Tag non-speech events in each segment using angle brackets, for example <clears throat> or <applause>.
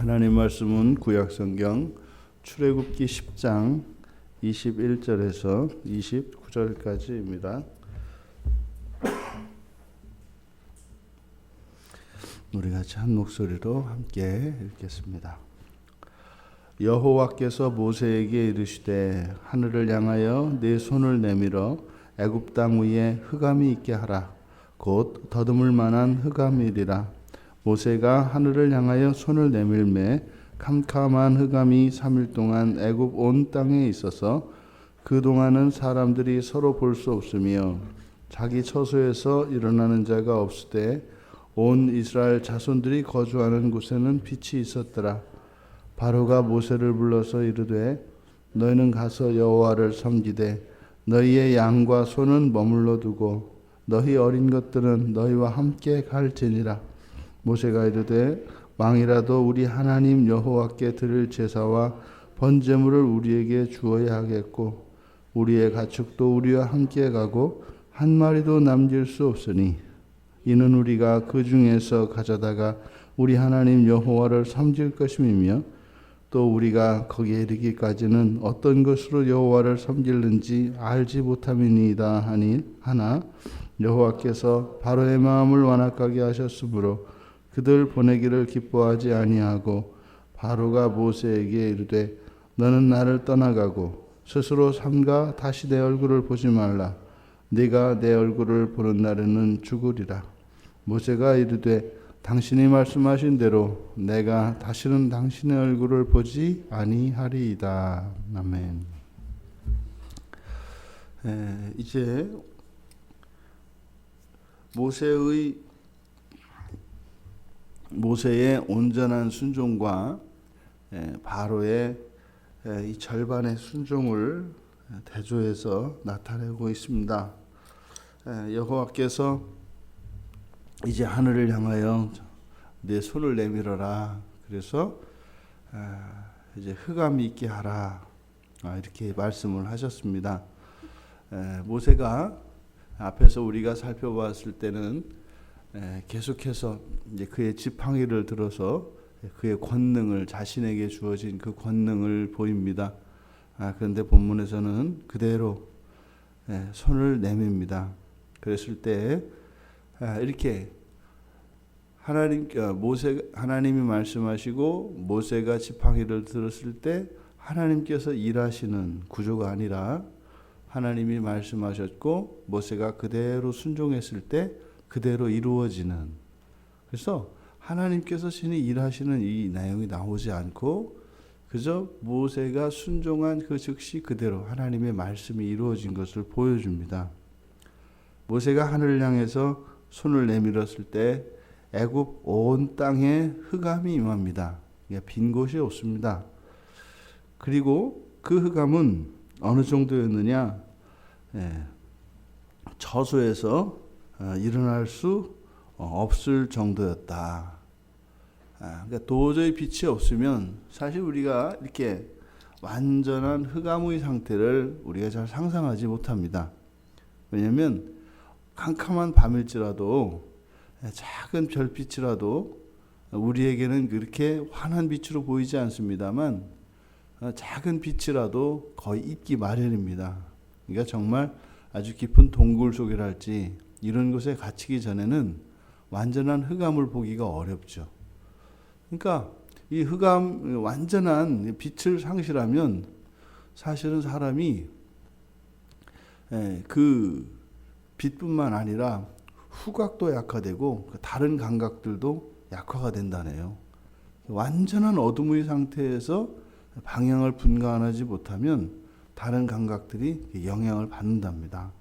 하나님 말씀은 구약 성경 출애굽기 10장 21절에서 29절까지입니다. 우리 같이 한 목소리로 함께 읽겠습니다. 여호와께서 모세에게 이르시되 하늘을 향하여 네 손을 내밀어 애굽 땅 위에 흑암이 있게 하라 곧 더듬을 만한 흑암이리라 모세가 하늘을 향하여 손을 내밀매 캄캄한 흑암이 3일 동안 애굽 온 땅에 있어서 그 동안은 사람들이 서로 볼 수 없으며 자기 처소에서 일어나는 자가 없으되 온 이스라엘 자손들이 거주하는 곳에는 빛이 있었더라. 바로가 모세를 불러서 이르되 너희는 가서 여호와를 섬기되 너희의 양과 소는 머물러 두고 너희 어린 것들은 너희와 함께 갈지니라. 모세가 이르되 왕이라도 우리 하나님 여호와께 드릴 제사와 번제물을 우리에게 주어야 하겠고 우리의 가축도 우리와 함께 가고 한 마리도 남길 수 없으니 이는 우리가 그 중에서 가져다가 우리 하나님 여호와를 섬길 것임이며 또 우리가 거기에 이르기까지는 어떤 것으로 여호와를 섬길는지 알지 못함이니이다 하니 하나 여호와께서 바로의 마음을 완악하게 하셨으므로 그들 보내기를 기뻐하지 아니하고 바로가 모세에게 이르되 너는 나를 떠나가고 스스로 삼가 다시 내 얼굴을 보지 말라. 네가 내 얼굴을 보는 날에는 죽으리라. 모세가 이르되 당신이 말씀하신 대로 내가 다시는 당신의 얼굴을 보지 아니하리이다. 아멘. 에, 이제 모세의 모세의 온전한 순종과 예, 바로의 예, 이 절반의 순종을 대조해서 나타내고 있습니다. 예, 여호와께서 이제 하늘을 향하여 내 손을 내밀어라. 그래서 아, 이제 흑암이 있게 하라. 아, 이렇게 말씀을 하셨습니다. 모세가 앞에서 우리가 살펴봤을 때는 계속해서 이제 그의 지팡이를 들어서 그의 권능을 자신에게 주어진 그 권능을 보입니다. 아, 그런데 본문에서는 그대로 손을 내밉니다. 그랬을 때 아, 이렇게 하나님 어, 모세 하나님이 말씀하시고 모세가 지팡이를 들었을 때 하나님께서 일하시는 구조가 아니라 하나님이 말씀하셨고 모세가 그대로 순종했을 때 그대로 이루어지는 그래서 하나님께서 신이 일하시는 이 내용이 나오지 않고 그저 모세가 순종한 그 즉시 그대로 하나님의 말씀이 이루어진 것을 보여줍니다. 모세가 하늘을 향해서 손을 내밀었을 때 애굽 온 땅에 흑암이 임합니다. 빈 곳이 없습니다. 그리고 그 흑암은 어느 정도였느냐? 예, 저수에서 어, 일어날 수 없을 정도였다. 아, 그러니까 도저히 빛이 없으면 사실 우리가 이렇게 완전한 흑암의 상태를 우리가 잘 상상하지 못합니다. 왜냐하면 캄캄한 밤일지라도 작은 별빛이라도 우리에게는 그렇게 환한 빛으로 보이지 않습니다만 어, 작은 빛이라도 거의 있기 마련입니다. 그러니까 정말 아주 깊은 동굴 속이랄지 이런 곳에 갇히기 전에는 완전한 흑암을 보기가 어렵죠. 그러니까 이 흑암 완전한 빛을 상실하면 사실은 사람이 그 빛뿐만 아니라 후각도 약화되고 그 다른 감각들도 약화가 된다네요. 완전한 어둠의 상태에서 방향을 분간하지 못하면 다른 감각들이 영향을 받는답니다.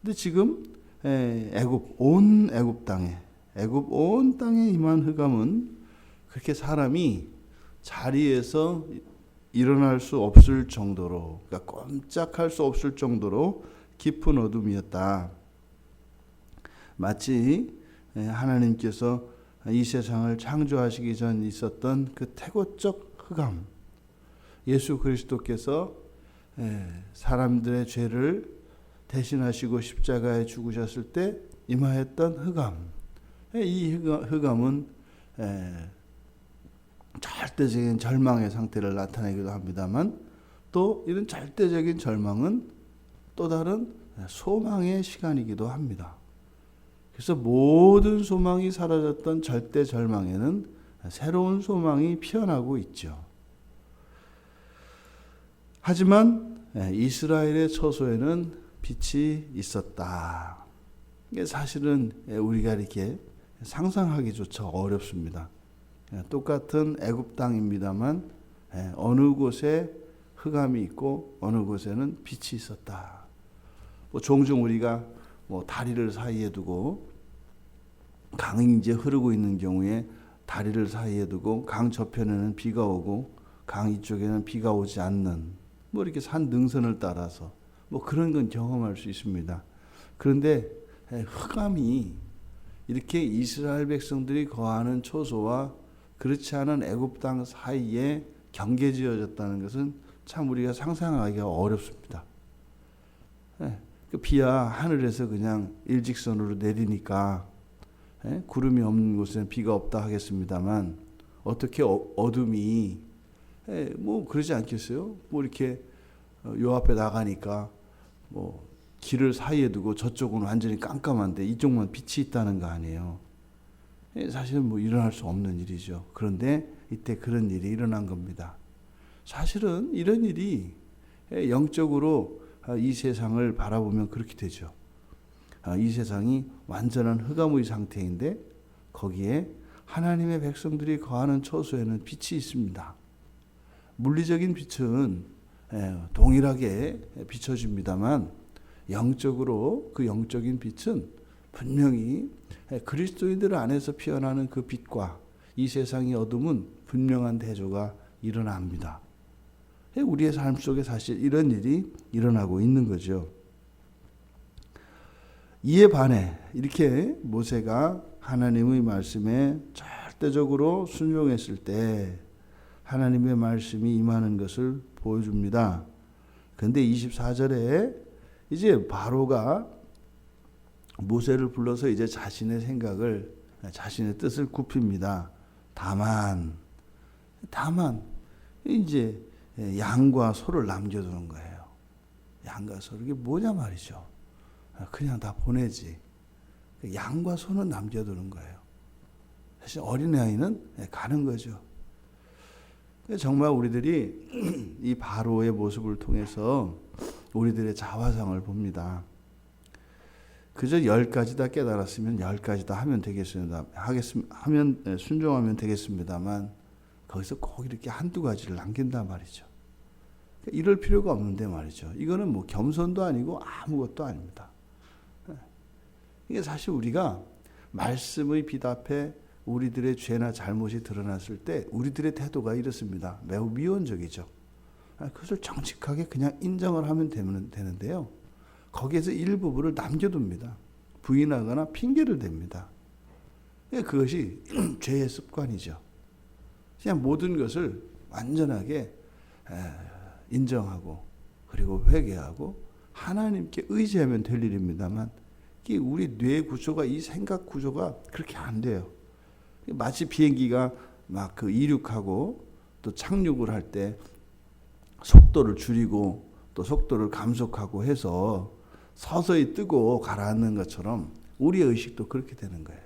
근데 지금 애굽 온 애굽 땅에 애굽 온 땅에 임한 흑암은 그렇게 사람이 자리에서 일어날 수 없을 정도로 그러니까 꼼짝할 수 없을 정도로 깊은 어둠이었다. 마치 하나님께서 이 세상을 창조하시기 전 있었던 그 태고적 흑암. 예수 그리스도께서 사람들의 죄를 대신하시고 십자가에 죽으셨을 때 임하였던 흑암. 이 흑암은 절대적인 절망의 상태를 나타내기도 합니다만 또 이런 절대적인 절망은 또 다른 소망의 시간이기도 합니다. 그래서 모든 소망이 사라졌던 절대 절망에는 새로운 소망이 피어나고 있죠. 하지만 이스라엘의 처소에는 빛이 있었다. 이게 사실은 우리가 이렇게 상상하기조차 어렵습니다. 똑같은 애굽 땅입니다만 어느 곳에 흑암이 있고 어느 곳에는 빛이 있었다. 뭐 종종 우리가 뭐 다리를 사이에 두고 강이 이제 흐르고 있는 경우에 다리를 사이에 두고 강 저편에는 비가 오고 강 이쪽에는 비가 오지 않는 뭐 이렇게 산 능선을 따라서 뭐 그런 건 경험할 수 있습니다. 그런데 흑암이 이렇게 이스라엘 백성들이 거하는 초소와 그렇지 않은 애굽 땅 사이에 경계지어졌다는 것은 참 우리가 상상하기가 어렵습니다. 예, 그 비야 하늘에서 그냥 일직선으로 내리니까 예, 구름이 없는 곳에는 비가 없다 하겠습니다만 어떻게 어, 어둠이 예, 뭐 그러지 않겠어요? 뭐 이렇게 어, 요 앞에 나가니까 뭐 길을 사이에 두고 저쪽은 완전히 깜깜한데 이쪽만 빛이 있다는 거 아니에요. 사실은 뭐 일어날 수 없는 일이죠. 그런데 이때 그런 일이 일어난 겁니다. 사실은 이런 일이 영적으로 이 세상을 바라보면 그렇게 되죠. 이 세상이 완전한 흑암의 상태인데 거기에 하나님의 백성들이 거하는 처소에는 빛이 있습니다. 물리적인 빛은 동일하게 비춰집니다만 영적으로 그 영적인 빛은 분명히 그리스도인들 안에서 피어나는 그 빛과 이 세상의 어둠은 분명한 대조가 일어납니다. 우리의 삶 속에 사실 이런 일이 일어나고 있는 거죠. 이에 반해 이렇게 모세가 하나님의 말씀에 절대적으로 순종했을 때 하나님의 말씀이 임하는 것을 보여줍니다. 근데 24절에 이제 바로가 모세를 불러서 이제 자신의 생각을 자신의 뜻을 굽힙니다. 다만 다만 이제 양과 소를 남겨두는 거예요. 양과 소 이게 뭐냐 말이죠. 그냥 다 보내지. 양과 소는 남겨두는 거예요. 사실 어린아이는 가는 거죠. 정말 우리들이 <clears throat> 이 바로의 모습을 통해서 우리들의 자화상을 봅니다. 그저 열 가지 다 깨달았으면 열 가지 다 하면 되겠습니다. 하겠음 하면 네, 순종하면 되겠습니다만 거기서 꼭 이렇게 한두 가지를 남긴단 말이죠. 그러니까 이럴 필요가 없는데 말이죠. 이거는 뭐 겸손도 아니고 아무것도 아닙니다. 네. 이게 사실 우리가 말씀의 빛 앞에 우리들의 죄나 잘못이 드러났을 때 우리들의 태도가 이렇습니다. 매우 미온적이죠. 아, 그것을 정직하게 그냥 인정을 하면 되는데요. 거기에서 일부분을 남겨둡니다. 부인하거나 핑계를 댑니다. 예, 그것이 <clears throat> 죄의 습관이죠. 그냥 모든 것을 완전하게 인정하고 그리고 회개하고 하나님께 의지하면 될 일입니다만 우리 뇌 구조가 이 생각 구조가 그렇게 안 돼요. 마치 비행기가 막 그 이륙하고 또 착륙을 할 때 속도를 줄이고 또 속도를 감속하고 해서 서서히 뜨고 가라앉는 것처럼 우리의 의식도 그렇게 되는 거예요.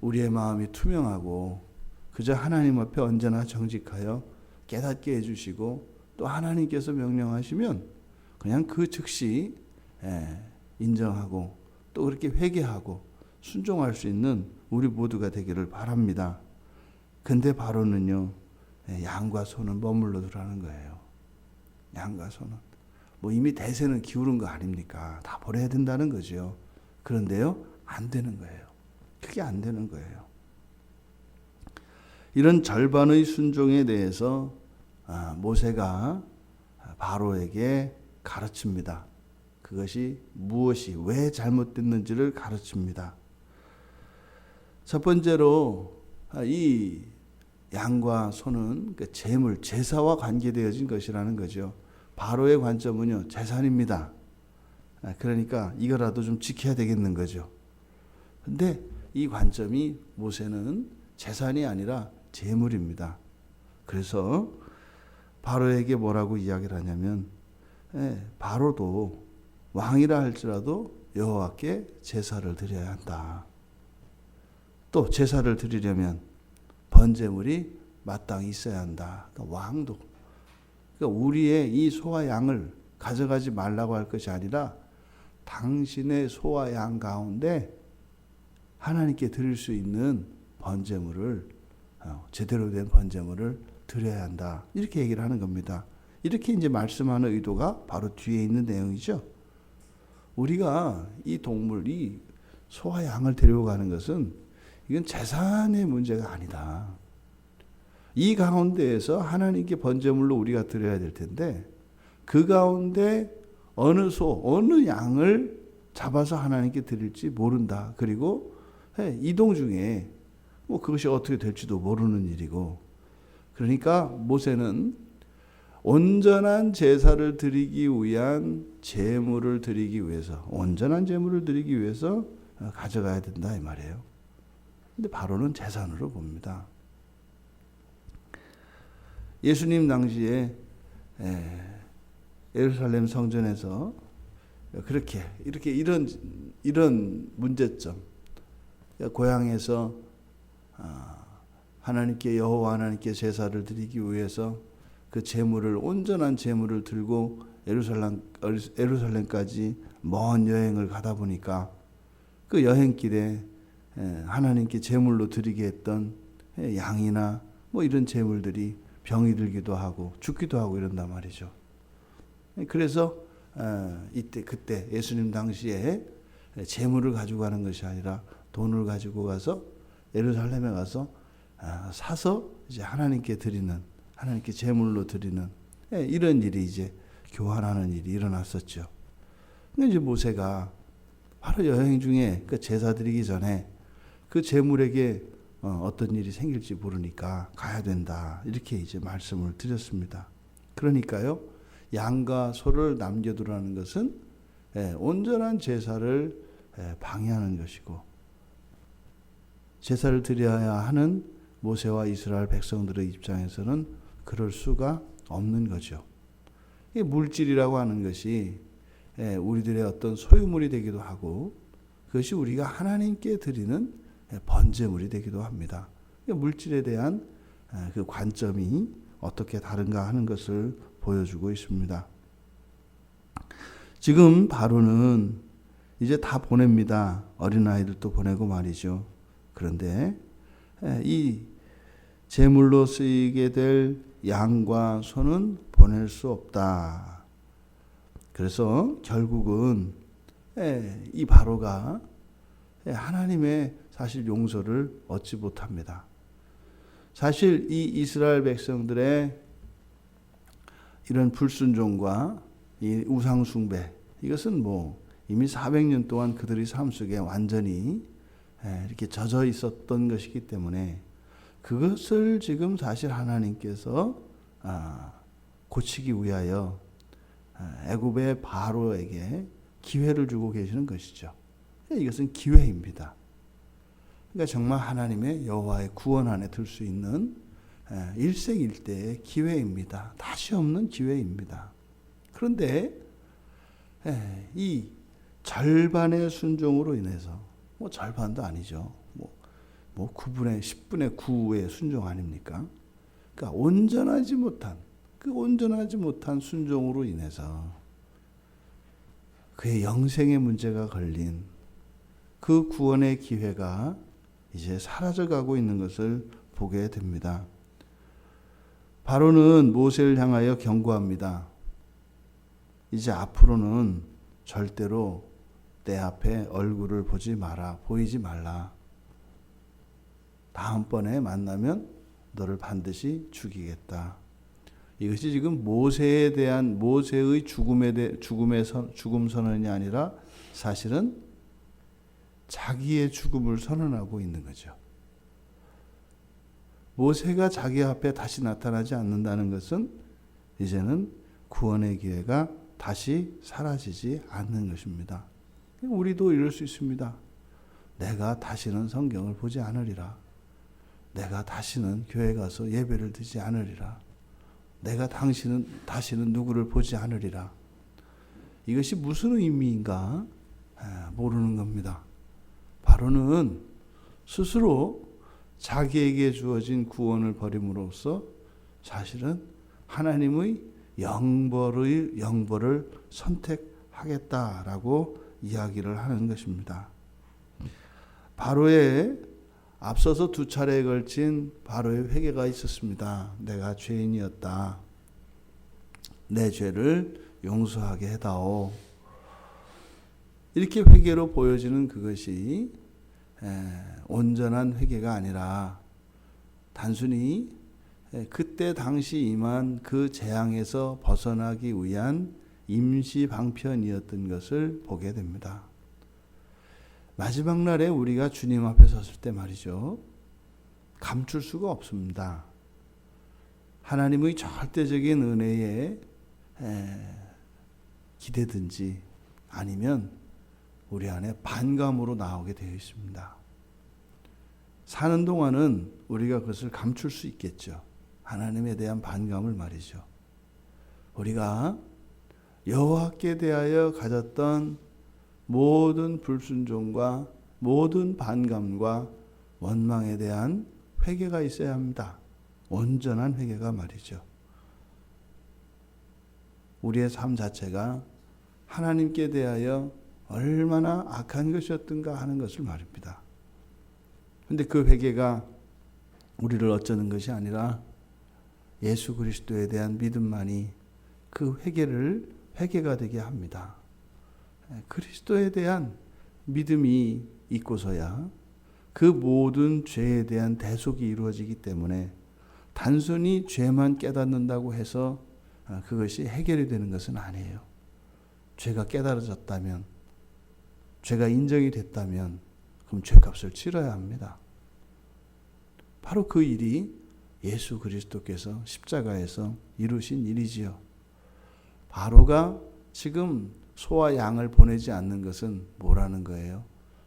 우리의 마음이 투명하고 그저 하나님 앞에 언제나 정직하여 깨닫게 해주시고 또 하나님께서 명령하시면 그냥 그 즉시 예, 인정하고 또 그렇게 회개하고 순종할 수 있는 우리 모두가 되기를 바랍니다. 근데 바로는요, 예, 양과 소는 머물러 두라는 거예요. 양과 소는. 뭐 이미 대세는 기울은 거 아닙니까? 다 버려야 된다는 거죠. 그런데요, 안 되는 거예요. 그게 안 되는 거예요. 이런 절반의 순종에 대해서 아, 모세가 바로에게 가르칩니다. 그것이 무엇이 왜 잘못됐는지를 가르칩니다. 첫 번째로 아, 이 양과 소는 그 재물, 제사와 관계되어진 것이라는 거죠. 바로의 관점은요, 재산입니다. 아, 그러니까 이거라도 좀 지켜야 되겠는 거죠. 근데 이 관점이 모세는 재산이 아니라 제물입니다. 그래서 바로에게 뭐라고 이야기를 하냐면 예, 바로도 왕이라 할지라도 여호와께 제사를 드려야 한다. 또 제사를 드리려면 번제물이 마땅히 있어야 한다. 그러니까 왕도 그러니까 우리의 이 소와 양을 가져가지 말라고 할 것이 아니라 당신의 소와 양 가운데 하나님께 드릴 수 있는 번제물을 어, 제대로 된 번제물을 드려야 한다. 이렇게 얘기를 하는 겁니다. 이렇게 이제 말씀하는 의도가 바로 뒤에 있는 내용이죠. 우리가 이 동물, 이 소와 양을 데려가는 것은 이건 재산의 문제가 아니다. 이 가운데에서 하나님께 번제물로 우리가 드려야 될 텐데 그 가운데 어느 소, 어느 양을 잡아서 하나님께 드릴지 모른다. 그리고 이동 중에 뭐 그것이 어떻게 될지도 모르는 일이고 그러니까 모세는 온전한 제사를 드리기 위한 제물을 드리기 위해서 온전한 제물을 드리기 위해서 가져가야 된다 이 말이에요. 근데 바로는 재산으로 봅니다. 예수님 당시에 예루살렘 성전에서 그렇게 이렇게 이런 이런 문제점 고향에서 아, 하나님께 여호와 하나님께 제사를 드리기 위해서 그 제물을 온전한 제물을 들고 예루살렘 예루살렘까지 먼 여행을 가다 보니까 그 여행길에 하나님께 제물로 드리게 했던 양이나 뭐 이런 제물들이 병이 들기도 하고 죽기도 하고 이런단 말이죠. 그래서 이때 그때 예수님 당시에 재물을 가지고 가는 것이 아니라 돈을 가지고 가서 예루살렘에 가서 사서 이제 하나님께 드리는 하나님께 제물로 드리는 이런 일이 이제 교환하는 일이 일어났었죠. 근데 이제 모세가 바로 여행 중에 그 제사 드리기 전에 그 제물에게 어, 어떤 일이 생길지 모르니까 가야 된다. 이렇게 이제 말씀을 드렸습니다. 그러니까요, 양과 소를 남겨두라는 것은 예, 온전한 제사를 예, 방해하는 것이고, 제사를 드려야 하는 모세와 이스라엘 백성들의 입장에서는 그럴 수가 없는 거죠. 이 물질이라고 하는 것이 예, 우리들의 어떤 소유물이 되기도 하고, 그것이 우리가 하나님께 드리는 번제물이 되기도 합니다. 물질에 대한 그 관점이 어떻게 다른가 하는 것을 보여주고 있습니다. 지금 바로는 이제 다 보냅니다. 어린아이들도 보내고 말이죠. 그런데 이 제물로 쓰이게 될 양과 소는 보낼 수 없다. 그래서 결국은 이 바로가 하나님의 사실 용서를 얻지 못합니다. 사실 이 이스라엘 백성들의 이런 불순종과 이 우상숭배 이것은 뭐 이미 400년 동안 그들의 삶 속에 완전히 이렇게 젖어 있었던 것이기 때문에 그것을 지금 사실 하나님께서 아, 고치기 위하여 아, 애굽의 바로에게 기회를 주고 계시는 것이죠. 이것은 기회입니다. 그러니까 정말 하나님의 여호와의 구원 안에 들 수 있는 일생일대의 기회입니다. 다시 없는 기회입니다. 그런데 이 절반의 순종으로 인해서 뭐 절반도 아니죠. 뭐, 뭐 9분의 10분의 9의 순종 아닙니까? 그러니까 온전하지 못한 그 온전하지 못한 순종으로 인해서 그의 영생의 문제가 걸린 그 구원의 기회가 이제 사라져가고 있는 것을 보게 됩니다. 바로는 모세를 향하여 경고합니다. 이제 앞으로는 절대로 내 앞에 얼굴을 보지 마라, 보이지 말라. 다음번에 만나면 너를 반드시 죽이겠다. 이것이 지금 모세에 대한 모세의 죽음에 대 죽음의 선, 죽음 선언이 아니라 사실은 자기의 죽음을 선언하고 있는 거죠. 모세가 자기 앞에 다시 나타나지 않는다는 것은 이제는 구원의 기회가 다시 사라지지 않는 것입니다. 우리도 이럴 수 있습니다. 내가 다시는 성경을 보지 않으리라. 내가 다시는 교회 가서 예배를 드리지 않으리라. 내가 당신은 다시는 누구를 보지 않으리라. 이것이 무슨 의미인가 아, 모르는 겁니다. 바로는 스스로 자기에게 주어진 구원을 버림으로써 사실은 하나님의 영벌의 영벌을 선택하겠다라고 이야기를 하는 것입니다. 바로의 앞서서 두 차례에 걸친 바로의 회개가 있었습니다. 내가 죄인이었다. 내 죄를 용서하게 해다오. 이렇게 회개로 보여지는 그것이 온전한 회개가 아니라 단순히 그때 당시 임한 그 재앙에서 벗어나기 위한 임시 방편이었던 것을 보게 됩니다. 마지막 날에 우리가 주님 앞에 섰을 때 말이죠. 감출 수가 없습니다. 하나님의 절대적인 은혜에 기대든지 아니면 우리 안에 반감으로 나오게 되어 있습니다. 사는 동안은 우리가 그것을 감출 수 있겠죠. 하나님에 대한 반감을 말이죠. 우리가 여호와께 대하여 가졌던 모든 불순종과 모든 반감과 원망에 대한 회개가 있어야 합니다. 온전한 회개가 말이죠. 우리의 삶 자체가 하나님께 대하여 얼마나 악한 것이었던가 하는 것을 말입니다. 근데 그 회개가 우리를 어쩌는 것이 아니라 예수 그리스도에 대한 믿음만이 그 회개를 회개가 되게 합니다. 그리스도에 대한 믿음이 있고서야 그 모든 죄에 대한 대속이 이루어지기 때문에 단순히 죄만 깨닫는다고 해서 그것이 해결이 되는 것은 아니에요. 죄가 깨달아졌다면, 죄가 인정이 됐다면, 그럼 죄값을 치러야 합니다. 바로 그 일이 예수 그리스도께서 십자가에서 이루신 일이지요. 바로가 지금 소와 양을 보내지 않는 것은 뭐라는 거예요?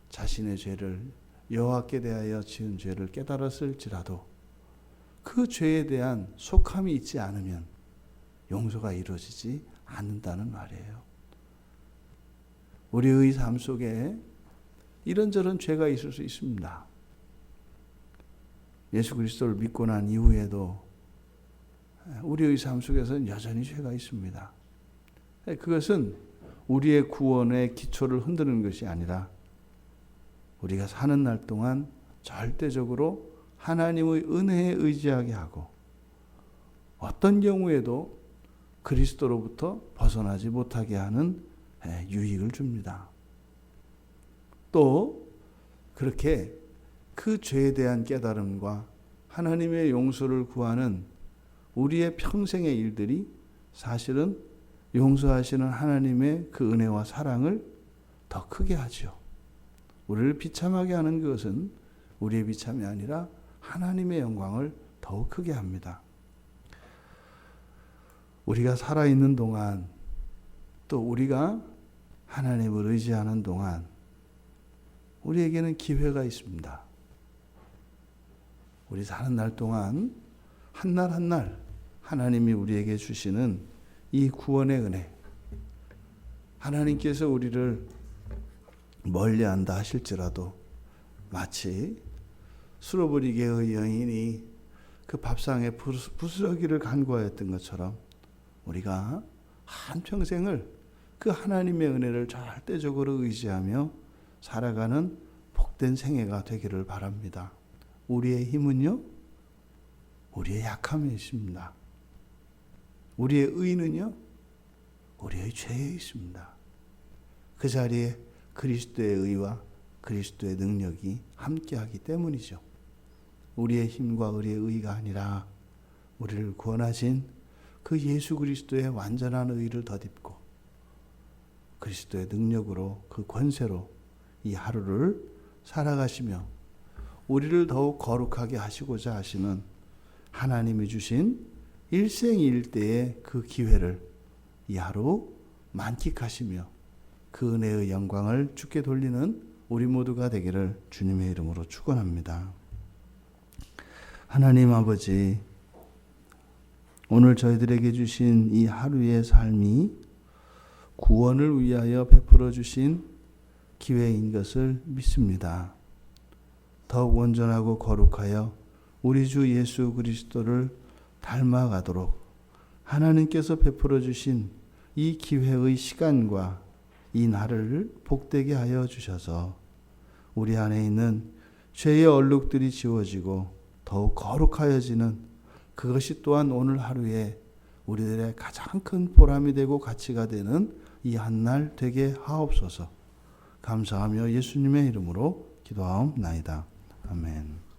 자신의 죄를 여호와께 대하여 지은 죄를 깨달았을지라도 그 죄에 대한 속함이 있지 않으면 용서가 이루어지지 않는다는 말이에요. 우리의 삶 속에 이런저런 죄가 있을 수 있습니다. 예수 그리스도를 믿고 난 이후에도 우리의 삶 속에서는 여전히 죄가 있습니다. 그것은 우리의 구원의 기초를 흔드는 것이 아니라 우리가 사는 날 동안 절대적으로 하나님의 은혜에 의지하게 하고 어떤 경우에도 그리스도로부터 벗어나지 못하게 하는 유익을 줍니다. 또 그렇게 그 죄에 대한 깨달음과 하나님의 용서를 구하는 우리의 평생의 일들이 사실은 용서하시는 하나님의 그 은혜와 사랑을 더 크게 하죠. 우리를 비참하게 하는 것은 우리의 비참이 아니라 하나님의 영광을 더욱 크게 합니다. 우리가 살아있는 동안 또 우리가 하나님을 의지하는 동안 우리에게는 기회가 있습니다. 우리 사는 날 동안 한 날 한 날 하나님이 우리에게 주시는 이 구원의 은혜. 하나님께서 우리를 멀리 한다 하실지라도 마치 수로버리게의 여인이 그 밥상에 부스러기를 간구하였던 것처럼 우리가 한평생을 그 하나님의 은혜를 절대적으로 의지하며 살아가는 복된 생애가 되기를 바랍니다. 우리의 힘은요, 우리의 약함에 있습니다. 우리의 의는요, 우리의 죄에 있습니다. 그 자리에 그리스도의 의와 그리스도의 능력이 함께하기 때문이죠. 우리의 힘과 우리의 의가 아니라 우리를 구원하신 그 예수 그리스도의 완전한 의를 덧입고 그리스도의 능력으로 그 권세로 이 하루를 살아가시며 우리를 더욱 거룩하게 하시고자 하시는 하나님이 주신 일생일대의 그 기회를 이 하루 만끽하시며 그 은혜의 영광을 주께 돌리는 우리 모두가 되기를 주님의 이름으로 축원합니다. 하나님 아버지, 오늘 저희들에게 주신 이 하루의 삶이 구원을 위하여 베풀어 주신 기회인 것을 믿습니다. 더욱 온전하고 거룩하여 우리 주 예수 그리스도를 닮아가도록 하나님께서 베풀어 주신 이 기회의 시간과 이 날을 복되게 하여 주셔서 우리 안에 있는 죄의 얼룩들이 지워지고 더욱 거룩하여지는 그것이 또한 오늘 하루에 우리들의 가장 큰 보람이 되고 가치가 되는 이 한 날 되게 하옵소서. 감사하며 예수님의 이름으로 기도하옵나이다. 아멘.